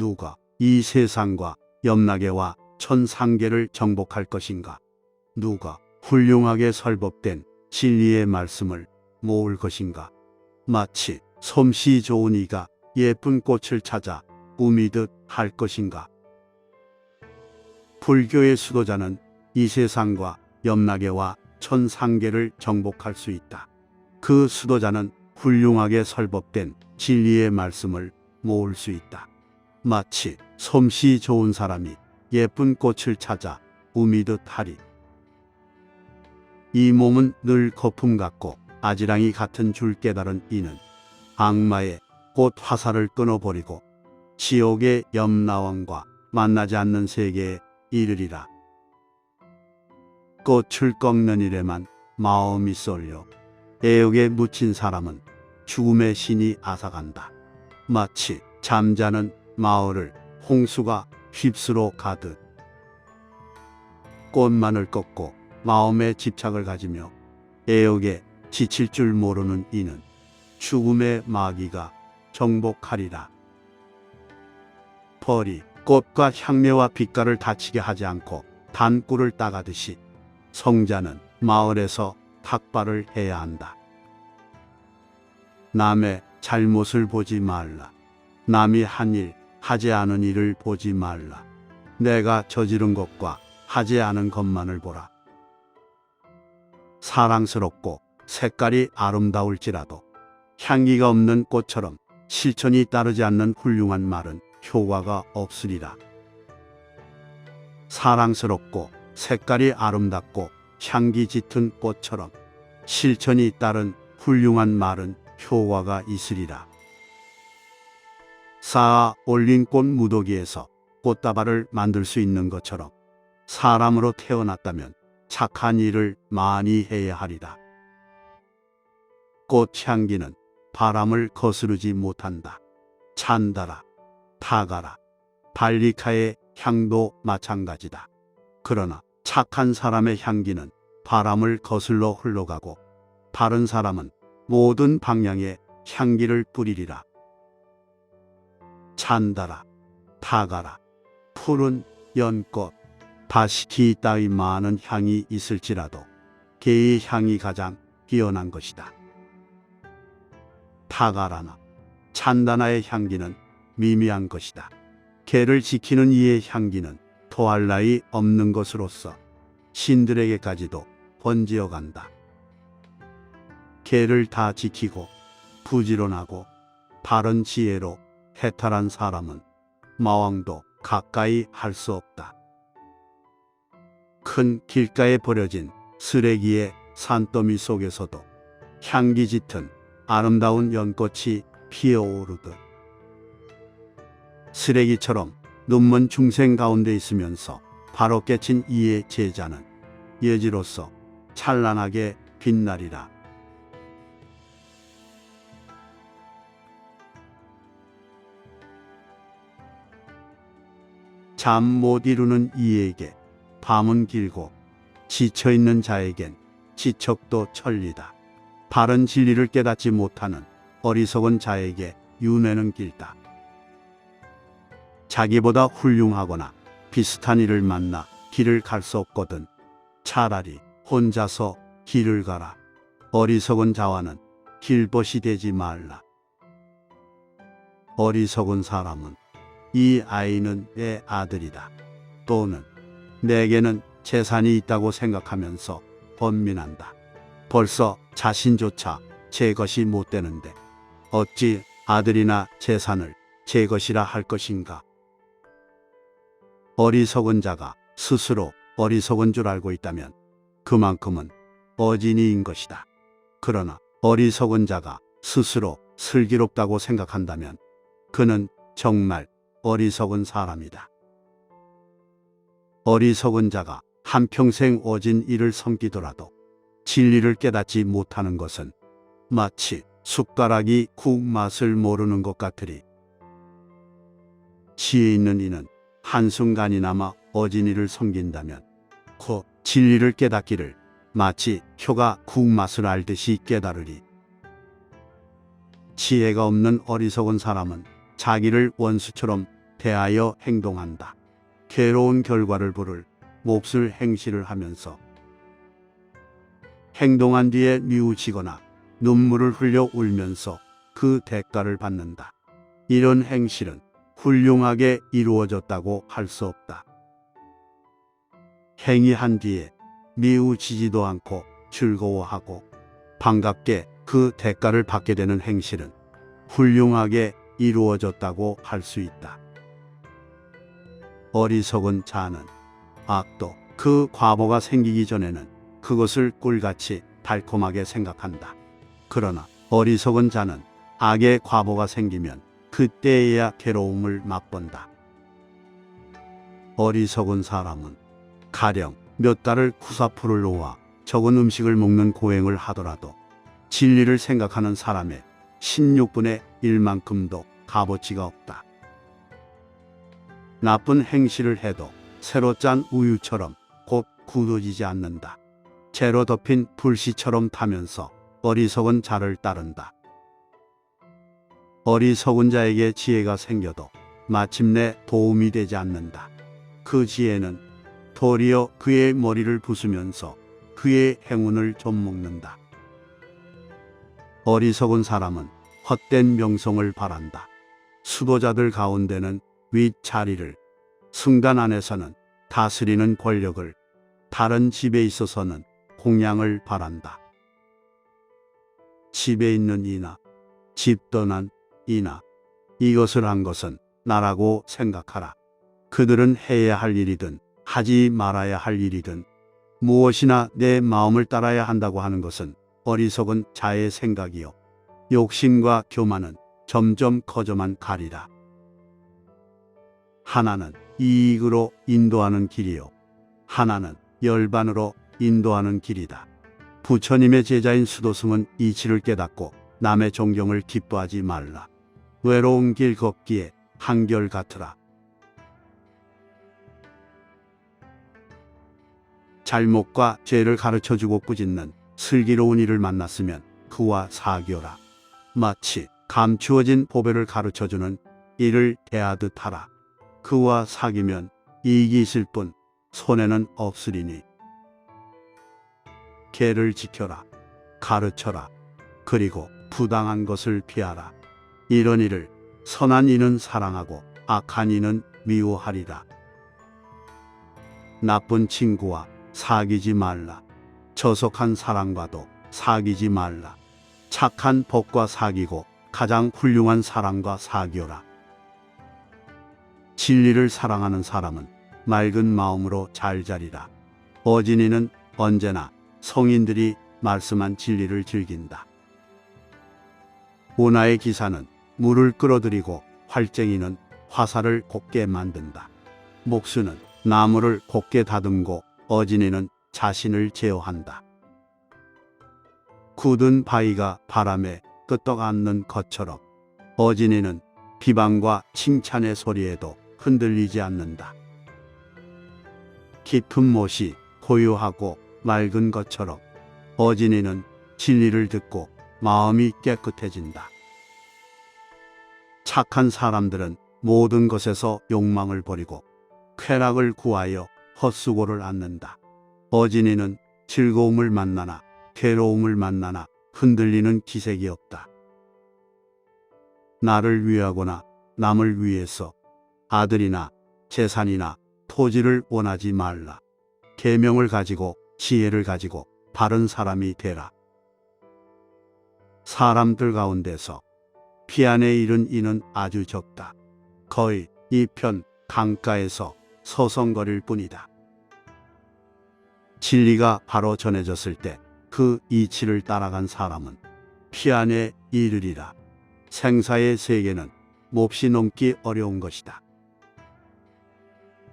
누가 이 세상과 염라계와 천상계를 정복할 것인가? 누가 훌륭하게 설법된 진리의 말씀을 모을 것인가? 마치 솜씨 좋은 이가 예쁜 꽃을 찾아 꾸미듯 할 것인가? 불교의 수도자는 이 세상과 염라계와 천상계를 정복할 수 있다. 그 수도자는 훌륭하게 설법된 진리의 말씀을 모을 수 있다. 마치 솜씨 좋은 사람이 예쁜 꽃을 찾아 꾸미듯 하리. 이 몸은 늘 거품 같고 아지랑이 같은 줄 깨달은 이는 악마의 꽃 화살을 끊어버리고 지옥의 염라왕과 만나지 않는 세계에 이르리라. 꽃을 꺾는 일에만 마음이 쏠려 애욕에 묻힌 사람은 죽음의 신이 앗아간다. 마치 잠자는 마을을 홍수가 휩쓸어 가듯 꽃만을 꺾고 마음에 집착을 가지며 애욕에 지칠 줄 모르는 이는 죽음의 마귀가 정복하리라. 벌이 꽃과 향내와 빛깔을 다치게 하지 않고 단꿀을 따가듯이 성자는 마을에서 탁발을 해야 한다. 남의 잘못을 보지 말라. 남이 한 일, 하지 않은 일을 보지 말라. 내가 저지른 것과 하지 않은 것만을 보라. 사랑스럽고 색깔이 아름다울지라도 향기가 없는 꽃처럼 실천이 따르지 않는 훌륭한 말은 효과가 없으리라. 사랑스럽고 색깔이 아름답고 향기 짙은 꽃처럼 실천이 따른 훌륭한 말은 효과가 있으리라. 쌓아 올린 꽃 무더기에서 꽃다발을 만들 수 있는 것처럼 사람으로 태어났다면 착한 일을 많이 해야 하리라. 꽃 향기는 바람을 거스르지 못한다. 찬다라, 타가라, 발리카의 향도 마찬가지다. 그러나 착한 사람의 향기는 바람을 거슬러 흘러가고 다른 사람은 모든 방향에 향기를 뿌리리라. 찬다라, 타가라, 푸른 연꽃, 바시티 따위 많은 향이 있을지라도 개의 향이 가장 뛰어난 것이다. 타가라나 찬다나의 향기는 미미한 것이다. 개를 지키는 이의 향기는 토할 나위 없는 것으로서 신들에게까지도 번지어 간다. 개를 다 지키고 부지런하고 바른 지혜로 해탈한 사람은 마왕도 가까이 할 수 없다. 큰 길가에 버려진 쓰레기의 산더미 속에서도 향기 짙은 아름다운 연꽃이 피어오르듯 쓰레기처럼 눈먼 중생 가운데 있으면서 바로 깨친 이의 제자는 예지로서 찬란하게 빛나리라. 잠 못 이루는 이에게 밤은 길고 지쳐 있는 자에겐 지척도 천리다. 바른 진리를 깨닫지 못하는 어리석은 자에게 윤회는 길다. 자기보다 훌륭하거나 비슷한 이를 만나 길을 갈 수 없거든 차라리 혼자서 길을 가라. 어리석은 자와는 길벗이 되지 말라. 어리석은 사람은 이 아이는 내 아들이다. 또는 내게는 재산이 있다고 생각하면서 번민한다. 벌써 자신조차 제 것이 못 되는데 어찌 아들이나 재산을 제 것이라 할 것인가? 어리석은 자가 스스로 어리석은 줄 알고 있다면 그만큼은 어진이인 것이다. 그러나 어리석은 자가 스스로 슬기롭다고 생각한다면 그는 정말 어리석은 사람이다. 어리석은 자가 한평생 어진 일을 섬기더라도 진리를 깨닫지 못하는 것은 마치 숟가락이 국 맛을 모르는 것 같으리. 지혜 있는 이는 한순간이나마 어진 이를 섬긴다면 곧 진리를 깨닫기를 마치 표가 국 맛을 알듯이 깨달으리. 지혜가 없는 어리석은 사람은 자기를 원수처럼 대하여 행동한다. 괴로운 결과를 부를 몹쓸 행실을 하면서 행동한 뒤에 뉘우치거나 눈물을 흘려 울면서 그 대가를 받는다. 이런 행실은 훌륭하게 이루어졌다고 할 수 없다. 행위한 뒤에 미우치지도 않고 즐거워하고 반갑게 그 대가를 받게 되는 행실은 훌륭하게 이루어졌다고 할 수 있다. 어리석은 자는 악도 그 과보가 생기기 전에는 그것을 꿀같이 달콤하게 생각한다. 그러나 어리석은 자는 악의 과보가 생기면 그때에야 괴로움을 맛본다. 어리석은 사람은 가령 몇 달을 쿠사프를 놓아 적은 음식을 먹는 고행을 하더라도 진리를 생각하는 사람의 16분의 1만큼도 값어치가 없다. 나쁜 행실을 해도 새로 짠 우유처럼 곧 굳어지지 않는다. 재로 덮인 불씨처럼 타면서 어리석은 자를 따른다. 어리석은 자에게 지혜가 생겨도 마침내 도움이 되지 않는다. 그 지혜는 도리어 그의 머리를 부수면서 그의 행운을 좀 먹는다. 어리석은 사람은 헛된 명성을 바란다. 수도자들 가운데는 윗자리를, 승단 안에서는 다스리는 권력을, 다른 집에 있어서는 공양을 바란다. 집에 있는 이나, 집 떠난 이나, 이것을 한 것은 나라고 생각하라. 그들은 해야 할 일이든 하지 말아야 할 일이든 무엇이나 내 마음을 따라야 한다고 하는 것은 어리석은 자의 생각이요. 욕심과 교만은 점점 커져만 가리라. 하나는 이익으로 인도하는 길이요. 하나는 열반으로 인도하는 길이다. 부처님의 제자인 수도승은 이치를 깨닫고 남의 존경을 기뻐하지 말라. 외로운 길 걷기에 한결 같으라. 잘못과 죄를 가르쳐주고 꾸짖는 슬기로운 이를 만났으면 그와 사귀어라. 마치 감추어진 보배를 가르쳐주는 이를 대하듯 하라. 그와 사귀면 이익이 있을 뿐 손해는 없으리니. 개를 지켜라. 가르쳐라. 그리고 부당한 것을 피하라. 이런 일을 선한 이는 사랑하고 악한 이는 미워하리라. 나쁜 친구와 사귀지 말라. 저속한 사람과도 사귀지 말라. 착한 법과 사귀고 가장 훌륭한 사람과 사귀어라. 진리를 사랑하는 사람은 맑은 마음으로 잘 자리라. 어진이는 언제나 성인들이 말씀한 진리를 즐긴다. 오나의 기사는 물을 끌어들이고 활쟁이는 화살을 곱게 만든다. 목수는 나무를 곱게 다듬고 어진이는 자신을 제어한다. 굳은 바위가 바람에 끄떡 않는 것처럼 어진이는 비방과 칭찬의 소리에도 흔들리지 않는다. 깊은 못이 고요하고 맑은 것처럼 어진이는 진리를 듣고 마음이 깨끗해진다. 착한 사람들은 모든 것에서 욕망을 버리고 쾌락을 구하여 헛수고를 않는다. 어진이는 즐거움을 만나나 괴로움을 만나나 흔들리는 기색이 없다. 나를 위하거나 남을 위해서 아들이나 재산이나 토지를 원하지 말라. 계명을 가지고 지혜를 가지고 바른 사람이 되라. 사람들 가운데서 피안에 이른 이는 아주 적다. 거의 이편 강가에서 서성거릴 뿐이다. 진리가 바로 전해졌을 때 그 이치를 따라간 사람은 피안에 이르리라. 생사의 세계는 몹시 넘기 어려운 것이다.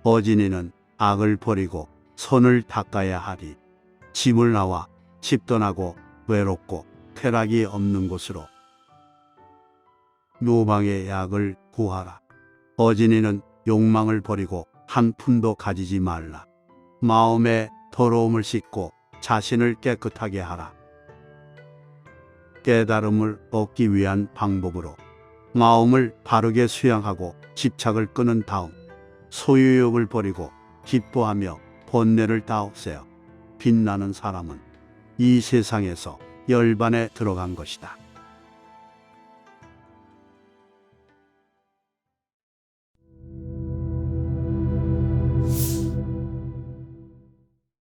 어진이는 악을 버리고 선을 닦아야 하리. 짐을 나와 집 떠나고 외롭고 쾌락이 없는 곳으로 묘방의 약을 구하라. 어진이는 욕망을 버리고 한 푼도 가지지 말라. 마음에 더러움을 씻고 자신을 깨끗하게 하라. 깨달음을 얻기 위한 방법으로 마음을 바르게 수양하고 집착을 끊은 다음 소유욕을 버리고 기뻐하며 번뇌를 다 없애어 빛나는 사람은 이 세상에서 열반에 들어간 것이다.